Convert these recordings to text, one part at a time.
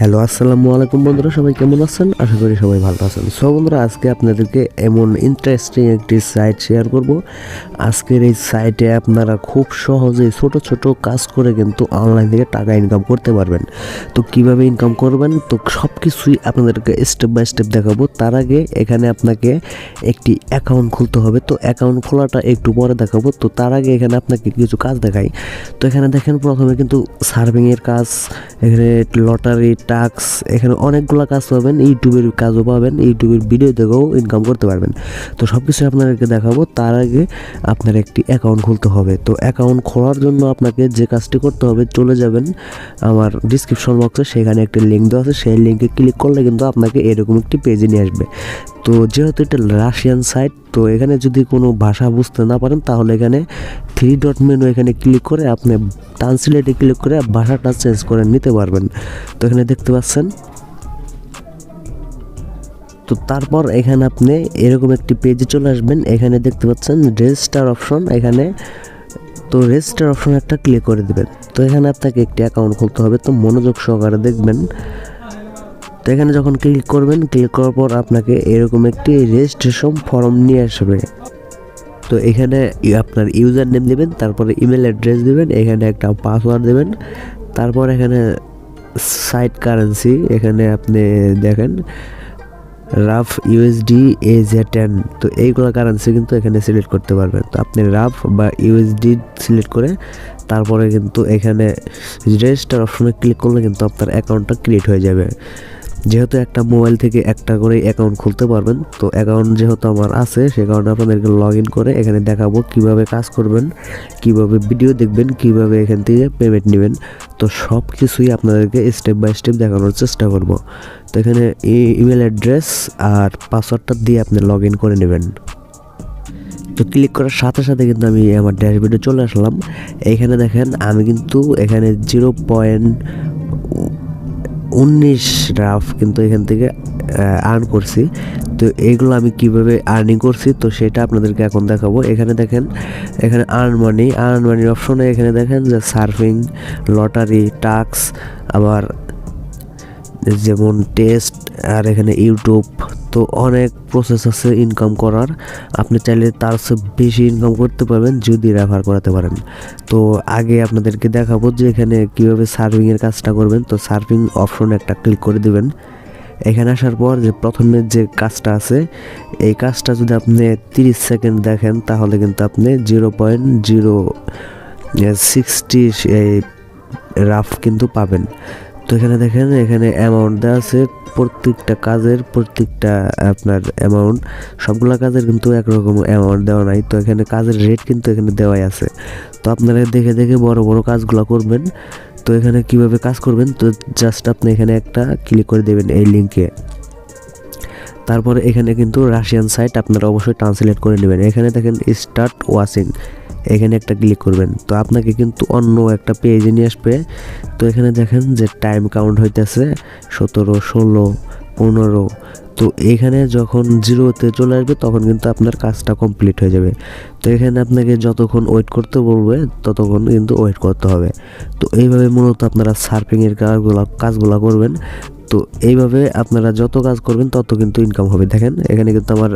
Hello, আসসালামু আলাইকুম বন্ধুরা, সবাই কেমন আছেন? আশা করি সবাই ভালো আছেন। সো বন্ধুরা, আজকে আপনাদেরকে এমন ইন্টারেস্টিং একটি সাইট শেয়ার করব। আজকের এই সাইটে আপনারা খুব সহজেই ছোট ছোট কাজ করে কিন্তু অনলাইন থেকে টাকা ইনকাম করতে পারবেন। তো কীভাবে ইনকাম করবেন? তো সব কিছুই আপনাদেরকে স্টেপ বাই স্টেপ দেখাবো। তার আগে এখানে আপনাকে একটি অ্যাকাউন্ট খুলতে হবে। তো অ্যাকাউন্ট খোলাটা একটু পরে দেখাবো। তো তার আগে এখানে আপনাকে কিছু কাজ দেখাই। তো এখানে দেখেন, প্রথমে কিন্তু সার্ভিংয়ের কাজ, এখানে লটারি টাক্স এখানে অনেকগুলো কাজ পাবেন ইউটিউবের কাজও পাবেন ইউটিউবের ভিডিও দেখেও ইনকাম করতে পারবেন। তো সব কিছু আপনাদেরকে দেখাবো, তার আগে আপনার একটি অ্যাকাউন্ট খুলতে হবে। তো অ্যাকাউন্ট খোলার জন্য আপনাকে যে কাজটি করতে হবে, চলে যাবেন আমার ডিসক্রিপশন বক্সে সেখানে একটি লিঙ্ক দেওয়া আছে, সেই লিঙ্কে ক্লিক করলে কিন্তু আপনাকে এরকম একটি পেজে নিয়ে আসবে। তো যেহেতু এটা রাশিয়ান সাইট তো এখানে যদি কোনো ভাষা বুঝতে না পারেন, তাহলে এখানে থ্রি ডট মেনু এখানে ক্লিক করে আপনি ট্রান্সলেটে ক্লিক করে ভাষাটা চেঞ্জ করে নিতে পারবেন। তো এখানে দেখতে পাচ্ছেন। তো তারপর এখানে আপনি এরকম একটি পেজে চলে আসবেন। এখানে দেখতে পাচ্ছেন রেজিস্টার অপশন এখানে তো রেজিস্টার অপশন একটা ক্লিক করে দেবেন। তো এখানে আপনাকে একটি অ্যাকাউন্ট খুলতে হবে। তো মনোযোগ সহকারে দেখবেন। তো এখানে যখন ক্লিক করবেন ক্লিক করার পর আপনাকে এরকম একটি রেজিস্ট্রেশন ফর্ম নিয়ে আসবে। তো এখানে আপনার ইউজার নেম দেবেন, তারপরে ইমেল অ্যাড্রেস দেবেন, এখানে একটা পাসওয়ার্ড দেবেন, তারপর এখানে সাইট কারেন্সি এখানে আপনি দেখেন rough USD A J ten তো এইগুলো কারেন্সি কিন্তু এখানে সিলেক্ট করতে পারবেন। তো আপনি রাফ বা ইউএসডি সিলেক্ট করে, তারপরে কিন্তু এখানে রেজিস্টার অপশনে ক্লিক করলে কিন্তু আপনার অ্যাকাউন্টটা ক্রিয়েট হয়ে যাবে। যেহেতু একটা মোবাইল থেকে একটা করে অ্যাকাউন্ট খুলতে পারবেন, তো অ্যাকাউন্ট যেহেতু আমার আছে, সে কারণে আপনাদেরকে লগ ইন করে এখানে দেখাবো কীভাবে কাজ করবেন, কীভাবে ভিডিও দেখবেন, কীভাবে এখান থেকে পেমেন্ট নেবেন। তো সব কিছুই আপনাদেরকে স্টেপ বাই স্টেপ দেখানোর চেষ্টা করব। তো এখানে ইমেল অ্যাড্রেস আর পাসওয়ার্ডটা দিয়ে আপনি লগ ইন করে নেবেন। তো ক্লিক করার সাথে সাথে কিন্তু আমি আমার ড্যাশবোর্ডে চলে আসলাম। এখানে দেখেন আমি কিন্তু এখানে জিরো পয়েন্ট উনিশ রাফ কিন্তু এখান থেকে আর্ন করছি। তো এগুলো আমি কীভাবে আর্নিং করছি? তো সেটা আপনাদেরকে এখন দেখাবো। এখানে দেখেন, এখানে আর্ন মানি আর্ন মানির অপশনে এখানে দেখেন যে সার্ফিং লটারি টাক্স আবার যেমন টেস্ট আর এখানে ইউটিউব তো অনেক প্রসেস আছে ইনকাম করার। আপনি চাইলে তার চেয়ে বেশি ইনকাম করতে পারবেন যদি রেফার করাতে পারেন। তো আগে আপনাদেরকে দেখাবো যে এখানে কীভাবে সার্ভিংয়ের কাজটা করবেন। তো সার্ভিং অপশন একটা ক্লিক করে দিবেন। এখানে আসার পর যে প্রথমে যে কাজটা আছে, এই কাজটা যদি আপনি তিরিশ সেকেন্ড দেখেন, তাহলে কিন্তু আপনি zero point zero sixty rough কিন্তু পাবেন। তো এখানে দেখেন, এখানে অ্যামাউন্ট দেওয়া আছে প্রত্যেকটা কাজের, প্রত্যেকটা আপনার অ্যামাউন্ট সবগুলো কাজের কিন্তু একরকম অ্যামাউন্ট দেওয়া নাই, তো এখানে কাজের রেট কিন্তু এখানে দেওয়াই আছে। তো আপনারা দেখে দেখে বড় বড় কাজগুলো করবেন। তো এখানে কীভাবে কাজ করবেন, তো জাস্ট আপনি এখানে একটা ক্লিক করে দেবেন এই লিঙ্কে তারপরে এখানে কিন্তু রাশিয়ান সাইট আপনারা অবশ্যই ট্রান্সলেট করে নেবেন। এখানে দেখেন স্টার্ট ওয়াচিং এখানে একটা ক্লিক করবেন। তো আপনাকে কিন্তু অন্য একটা পেজে নিয়ে আসবে। তো এখানে দেখেন যে টাইম কাউন্ট হইতেছে সতেরো, ষোলো, পনেরো। তো এখানে যখন জিরোতে চলে আসবে, তখন কিন্তু আপনার কাজটা কমপ্লিট হয়ে যাবে। তো এখানে আপনাকে যতক্ষণ ওয়েট করতে বলবে, ততক্ষণ কিন্তু ওয়েট করতে হবে। তো এইভাবে মূলত আপনারা সার্ফিংয়ের কাজগুলো কাজগুলো করবেন। তো এইভাবে আপনারা যত কাজ করবেন, তত কিন্তু ইনকাম হবে। দেখেন, এখানে কিন্তু আমার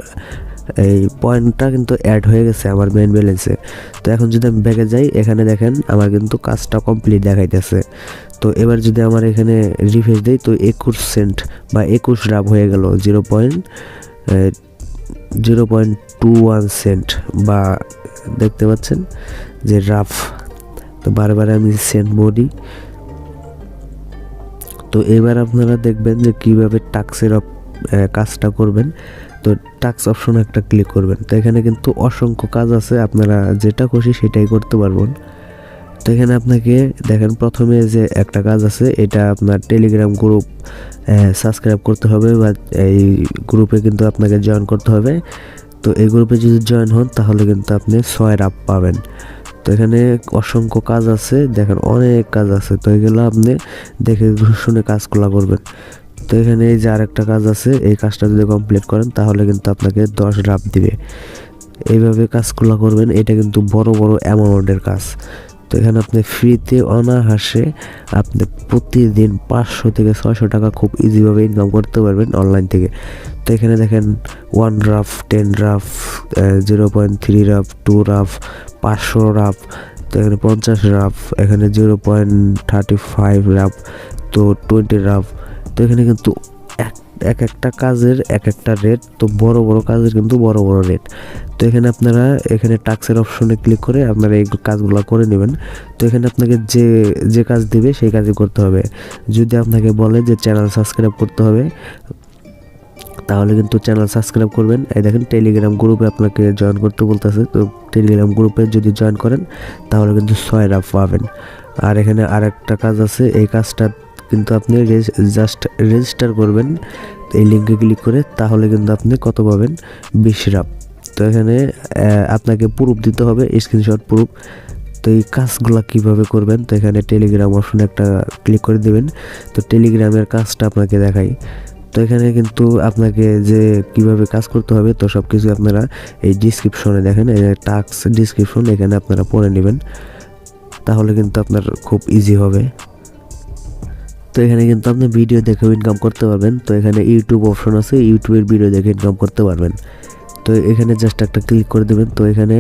এই পয়েন্টটা কিন্তু অ্যাড হয়ে গেছে আমার মেন ব্যালেন্সে তো এখন যদি আমি ব্যাগে যাই, এখানে দেখেন আমার কিন্তু কাজটা কমপ্লিট দেখাইতেছে। তো এবার যদি আমার এখানে রিফ্রেশ দিই, তো একুশ সেন্ট বা একুশ রাব হয়ে গেল zero point zero point two one cent বা দেখতে পাচ্ছেন যে রাফ। তো বারবার আমি সেন্ট বডি তো এবার আপনারা দেখবেন যে কীভাবে টাক্সের কাজটা করবেন। তো টাক্স অপশন একটা ক্লিক করবেন। তো এখানে কিন্তু অসংখ্য কাজ আছে, আপনারা যেটা খুশি সেটাই করতে পারবেন। তো এখানে আপনাকে দেখেন প্রথমে যে একটা কাজ আছে, এটা আপনার টেলিগ্রাম গ্রুপ সাবস্ক্রাইব করতে হবে বা এই গ্রুপে কিন্তু আপনাকে জয়েন করতে হবে। তো এই গ্রুপে যদি জয়েন হন, তাহলে কিন্তু আপনি ছয় রাপ পাবেন। তো এখানে অসংখ্য কাজ আছে, দেখেন অনেক কাজ আছে। তো এগুলো আপনি দেখে শুনে কাজগুলো করবেন। তো এখানে এই যে আরেকটা কাজ আছে, এই কাজটা যদি কমপ্লিট করেন, তাহলে কিন্তু আপনাকে দশ রাপ দিবে। এইভাবে কাজগুলো করবেন, এটা কিন্তু বড় বড় অ্যামাউন্টের কাজ। তো এখানে আপনি ফ্রিতে অনাহাসে আপনি প্রতিদিন পাঁচশো থেকে ছয়শো টাকা খুব ইজিভাবে ইনকাম করতে পারবেন অনলাইন থেকে। তো এখানে দেখেন one rough ten rough zero point three rough two rough পাঁচশো রাফ তো এখানে পঞ্চাশ রাফ এখানে zero point thirty five rough তো টোয়েন্টি রাফ তো এখানে কিন্তু এক এক একটা কাজের এক একটা রেট তো বড় বড় কাজের কিন্তু বড় বড় রেট তো এখানে আপনারা, এখানে টাক্সের অপশনে ক্লিক করে আপনারা এই কাজগুলো করে নেবেন। তো এখানে আপনাকে যে যে কাজ দিবে সেই কাজই করতে হবে। যদি আপনাকে বলে যে চ্যানেল সাবস্ক্রাইব করতে হবে, তাহলে কিন্তু চ্যানেল সাবস্ক্রাইব করবেন। এই দেখেন টেলিগ্রাম গ্রুপে আপনাকে জয়েন করতে বলতেছে। তো টেলিগ্রাম গ্রুপে যদি জয়েন করেন, তাহলে কিন্তু ছয় রাফ পাবেন। আর এখানে আরেকটা কাজ আছে, এই কাজটা কিন্তু আপনি জাস্ট রেজিস্টার করবেন, এই লিঙ্কে ক্লিক করে, তাহলে কিন্তু আপনি কত পাবেন? বিশ রাপ তো এখানে আপনাকে প্রুফ দিতে হবে স্ক্রিনশট প্রুফ তো এই কাজগুলো কীভাবে করবেন? তো এখানে টেলিগ্রাম অপশনে একটা ক্লিক করে দেবেন। তো টেলিগ্রামের কাজটা আপনাকে দেখাই। তো এখানে কিন্তু আপনাকে যে কীভাবে কাজ করতে হবে, তো সব কিছু আপনারা এই ডিসক্রিপশনে দেখেন টাক্স ডিসক্রিপশন এখানে আপনারা পড়ে নেবেন। তাহলে কিন্তু আপনার খুব ইজি হবে। এখানে কিন্তু আপনি ভিডিও দেখেও ইনকাম করতে পারবেন। তো এখানে ইউটিউব অপশন আছে ইউটিউবের ভিডিও দেখে ইনকাম করতে পারবেন। তো এখানে জাস্ট একটা ক্লিক করে দেবেন। তো এখানে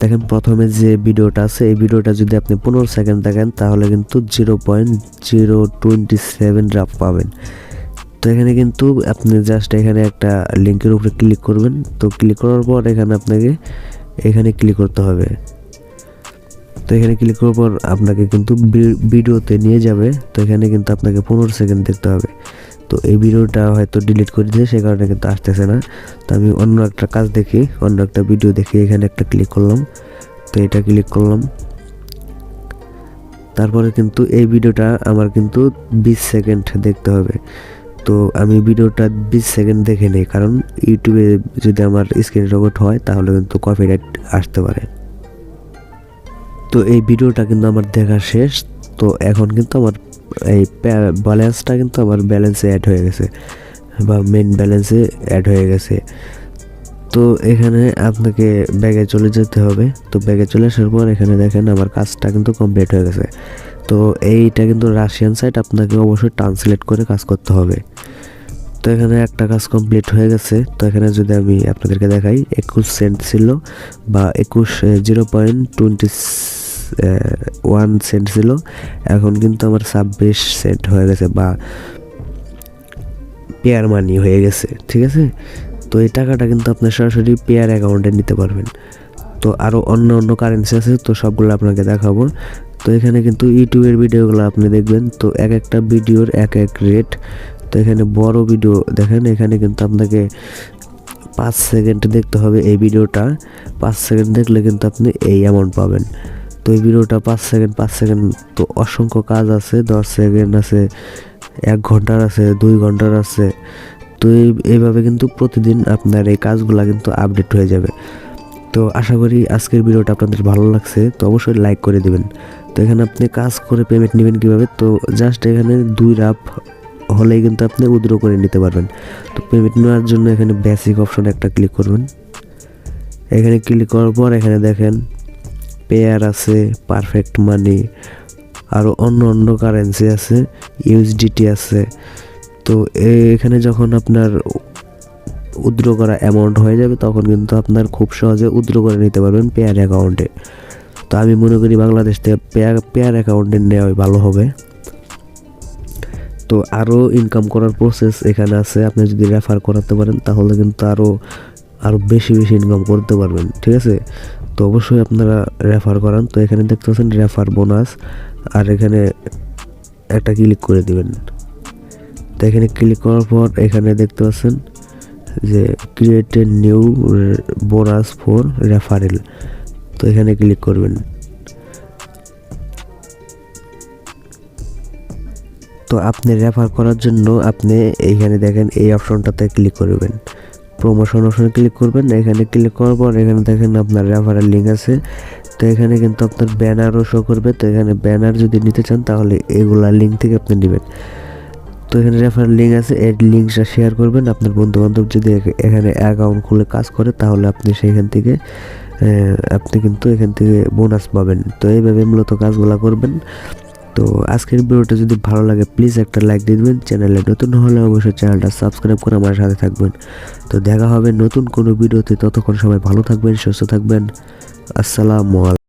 দেখেন প্রথমে যে ভিডিওটা আছে, এই ভিডিওটা যদি আপনি পনেরো সেকেন্ড দেখেন, তাহলে কিন্তু zero point zero twenty seven পাবেন। তো এখানে কিন্তু আপনি জাস্ট এখানে একটা লিঙ্কের উপরে ক্লিক করবেন। তো ক্লিক করার পর এখানে আপনাকে এখানে ক্লিক করতে হবে। তো এখানে ক্লিক করার পর আপনাকে কিন্তু ভিডিওতে নিয়ে যাবে। তো এখানে কিন্তু আপনাকে পনেরো সেকেন্ড দেখতে হবে। তো এই ভিডিওটা হয়তো ডিলিট করে দিয়েছে সে কারণে কিন্তু আসতেছে না। তো আমি অন্য একটা কাজ দেখি, অন্য একটা ভিডিও দেখি, এখানে একটা ক্লিক করলাম। তো এটা ক্লিক করলাম। তারপরে কিন্তু এই ভিডিওটা আমার কিন্তু বিশ সেকেন্ড দেখতে হবে। তো আমি ভিডিওটা বিশ সেকেন্ড দেখে নিই, কারণ ইউটিউবে যদি আমার স্ক্রিন রেকর্ড হয়, তাহলে কিন্তু কপিরাইট আসতে পারে। তো এই ভিডিওটা কিন্তু আমার দেখা শেষ। তো এখন কিন্তু আমার এই ব্যালেন্সটা কিন্তু আমার ব্যালেন্সে অ্যাড হয়ে গেছে বা মেন ব্যালেন্সে অ্যাড হয়ে গেছে। তো এখানে আপনাকে ব্যাগে চলে যেতে হবে। তো ব্যাগে চলে আসার পর এখানে দেখেন আমার কাজটা কিন্তু কমপ্লিট হয়ে গেছে। তো এইটা কিন্তু রাশিয়ান সাইট আপনাকে অবশ্যই ট্রান্সলেট করে কাজ করতে হবে। তো এখানে একটা কাজ কমপ্লিট হয়ে গেছে। তো এখানে যদি আমি আপনাদেরকে দেখাই, একুশ সেন্ট ছিল বা একুশ zero point twenty one cent ছিল। এখন কিন্তু আমার ছাব্বিশ সেন্ট হয়ে গেছে বা পেয়ার মানি হয়ে গেছে, ঠিক আছে? তো এই টাকাটা কিন্তু আপনার সরাসরি পেয়ার অ্যাকাউন্টে নিতে পারবেন। তো আরও অন্য অন্য কারেন্সি আছে, তো সবগুলো আপনাকে দেখাবো। তো এখানে কিন্তু ইউটিউবের ভিডিওগুলো আপনি দেখবেন। তো এক একটা ভিডিওর এক এক রেট তো এখানে বড় ভিডিও দেখেন, এখানে কিন্তু আপনাকে পাঁচ সেকেন্ড দেখতে হবে এই ভিডিওটা পাঁচ সেকেন্ড দেখলে কিন্তু আপনি এই অ্যামাউন্ট পাবেন। তো এই ভিডিওটা পাঁচ সেকেন্ড পাঁচ সেকেন্ড তো অসংখ্য কাজ আছে, দশ সেকেন্ড আছে, এক ঘণ্টার আছে, দুই ঘণ্টার আছে। তো এই, এইভাবে কিন্তু প্রতিদিন আপনার এই কাজগুলো কিন্তু আপডেট হয়ে যাবে। তো আশা করি আজকের ভিডিওটা আপনাদের ভালো লাগছে, তো অবশ্যই লাইক করে দিবেন। তো এখানে আপনি কাজ করে পেমেন্ট নেবেন কীভাবে? তো জাস্ট এখানে দুই রাপ হলেই কিন্তু আপনি উইথড্র করে নিতে পারবেন। তো পেমেন্ট নেওয়ার জন্য এখানে বেসিক অপশন একটা ক্লিক করবেন। এখানে ক্লিক করার পর এখানে দেখেন পেয়ার আছে পারফেক্ট মানি আরও অন্য অন্য কারেন্সি আছে ইউএসডিটি আছে। তো এখানে যখন আপনার উইথড্র করা অ্যামাউন্ট হয়ে যাবে, তখন কিন্তু আপনার খুব সহজে উইথড্র করে নিতে পারবেন পেয়ার অ্যাকাউন্টে তো আমি মনে করি বাংলাদেশ থেকে পেয়ার পেয়ার অ্যাকাউন্টে নেওয়াই ভালো হবে। তো আরও ইনকাম করার প্রসেস এখানে আছে, আপনি যদি রেফার করাতে পারেন, তাহলে কিন্তু আরও আরও বেশি বেশি ইনকাম করতে পারবেন, ঠিক আছে? তো অবশ্যই আপনারা রেফার করান। তো এখানে দেখতে পাচ্ছেন রেফার বোনাস আর এখানে একটা ক্লিক করে দিবেন। তো এখানে ক্লিক করার পর এখানে দেখতে পাচ্ছেন যে create a new bonus for referral তো এখানে ক্লিক করবেন। তো আপনি রেফার করার জন্য আপনি এইখানে দেখেন এই অপশনটাতে ক্লিক করবেন। প্রমোশন অপশনে ক্লিক করবেন, এখানে ক্লিক করার পর এখানে দেখেন আপনার রেফারেল লিঙ্ক আছে। তো এখানে কিন্তু আপনার ব্যানারও শো করবে। তো এখানে ব্যানার যদি নিতে চান, তাহলে এগুলা লিঙ্ক থেকে আপনি নেবেন। তো এখানে রেফারেল লিঙ্ক আছে, এই লিঙ্কটা শেয়ার করবেন। আপনার বন্ধু বান্ধব যদি এখানে অ্যাকাউন্ট খুলে কাজ করে, তাহলে আপনি সেখান থেকে আপনি কিন্তু এখান থেকে বোনাস পাবেন। তো এইভাবে মূলত কাজগুলো করবেন। তো আজকের ভিডিওটা যদি ভালো লাগে প্লিজ একটা লাইক দিয়ে দেবেন। চ্যানেলে নতুন হলে অবশ্যই চ্যানেলটা সাবস্ক্রাইব করে আমার সাথে থাকবেন। তো দেখা হবে নতুন কোনো ভিডিওতে। ততক্ষণ সবাই ভালো থাকবেন, সুস্থ থাকবেন। আসসালামু আলাইকুম।